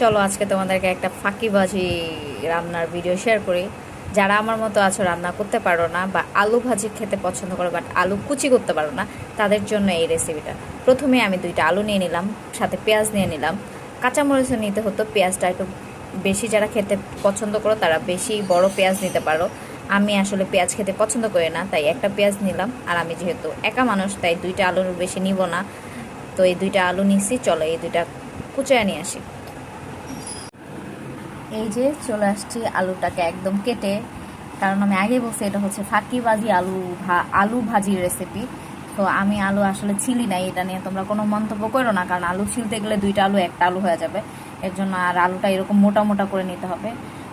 চলো আজকে তোমাদেরকে একটা ফাঁকিবাজি রান্নার ভিডিও শেয়ার করি। যারা আমার মতো আছো রান্না করতে পারো না বা আলু ভাজি খেতে পছন্দ করো বাট আলু কুচি করতে পারো না, তাদের জন্য এই রেসিপিটা প্রথমে আমি দুইটা আলু নিয়ে নিলাম, সাথে পেঁয়াজ নিয়ে নিলাম। কাঁচামরিচও নিতে হতো, পেঁয়াজটা একটু বেশি যারা খেতে পছন্দ করো তারা বেশি বড় পেঁয়াজ নিতে পারো। আমি আসলে পেঁয়াজ খেতে পছন্দ করি না, তাই একটা পেঁয়াজ নিলাম। আর আমি যেহেতু একা মানুষ, তাই দুইটা আলুর বেশি নিব না। তো এই দুইটা আলু নিচ্ছি চলো এই দুইটা কুচায় নিয়ে আসি। এই যে চলে আসছি আলুটাকে একদম কেটে। কারণ আমি আগে বলছি, এটা হচ্ছে ফাঁকিবাজি আলু ভা, আলু ভাজির রেসিপি তো আমি আলু আসলে ছিলি নাই, এটা নিয়ে তোমরা কোনো মন্তব্য করো না, কারণ আলু ছিলতে গেলে দুইটা আলু, একটা আলু হয়ে যাবে। এর জন্য আর আলুটা এরকম মোটা মোটা করে নিতে হবে।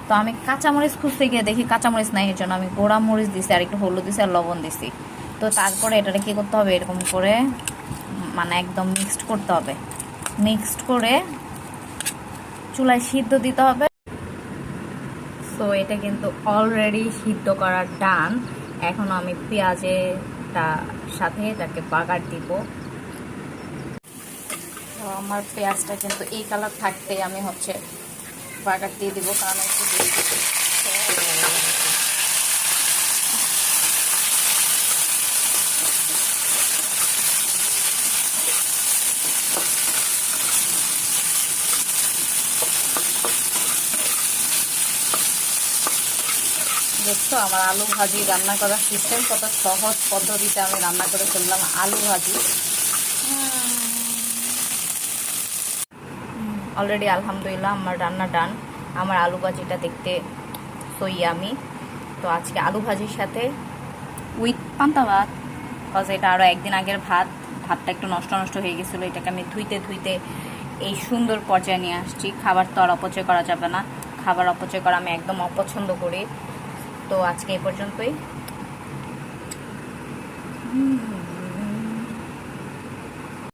তো আমি কাঁচামরিচ খুঁজতে গিয়ে দেখি কাঁচামরিচ নাই, এর জন্য আমি গোড়া মরিচ দিছি, আর একটু হলুদ দিছি, আর লবণ দিছি। তো তারপরে এটাকে কী করতে হবে? এরকম করে মানে একদম মিক্সড করতে হবে। মিক্সড করে চুলায় সিদ্ধ দিতে হবে। সো এটা কিন্তু অলরেডি সিদ্ধ করা ডান। এখন আমি পেঁয়াজেরটা সাথে তাকে বাগার দিব। আমার পেঁয়াজটা কিন্তু এই কালার থাকতে আমি হচ্ছে বাগার দিয়ে দিব, কারণ একটু দেখছ? আমার আলু ভাজি রান্না করার সিস্টেম কত সহজ পদ্ধতিতে আমি রান্না করে ফেললাম আলু ভাজি। অলরেডি আলহামদুলিল্লাহ আমার রান্না ডান আমার আলু ভাজিটা দেখতে সই আমি। তো আজকে আলু ভাজির সাথে উইথ পান্তা ভাত কজ এটা আরও একদিন আগের ভাত। ভাতটা একটু নষ্ট নষ্ট হয়ে গেছিল, এটাকে আমি ধুইতে ধুইতে এই সুন্দর পর্যায়ে নিয়ে আসছি। খাবার তো আর অপচয় করা যাবে না। খাবার অপচয় করা আমি একদম অপছন্দ করি। তো আজকে এই পর্যন্তই।